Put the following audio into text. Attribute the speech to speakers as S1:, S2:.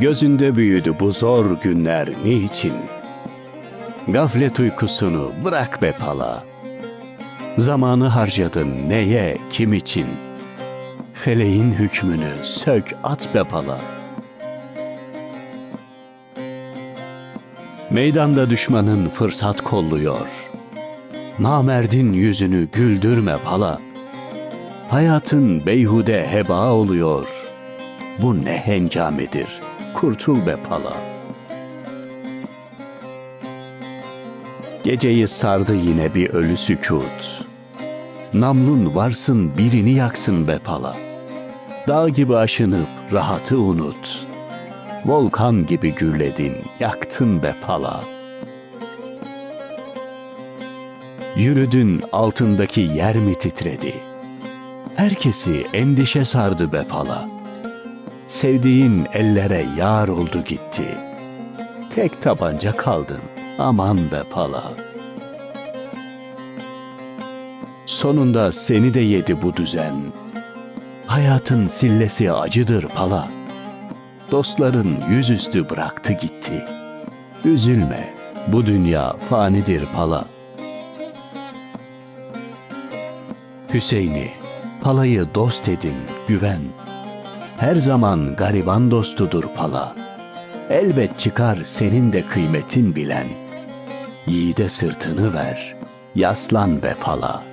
S1: Gözünde büyüdü bu zor günler niçin? Gaflet uykusunu bırak be pala. Zamanı harcadın neye, kim için? Feleğin hükmünü sök at be pala. Meydanda düşmanın fırsat kolluyor. Namerdin yüzünü güldürme pala. Hayatın beyhude heba oluyor. Bu ne hengamedir, kurtul be pala. Geceyi sardı yine bir ölü sükut. Namlun varsın birini yaksın be pala. Dağ gibi aşınıp rahatı unut. Volkan gibi gürledin, yaktın be pala. Yürüdün altındaki yer mi titredi? Herkesi endişe sardı be pala. Sevdiğin ellere yar oldu gitti. Tek tabanca kaldın, aman be pala. Sonunda seni de yedi bu düzen. Hayatın sillesi acıdır pala. Dostların yüzüstü bıraktı gitti. Üzülme, bu dünya fanidir pala. Hüseyin'i, palayı dost edin, güven. Her zaman gariban dostudur pala. Elbet çıkar senin de kıymetin bilen. Yiğide sırtını ver, yaslan be pala.''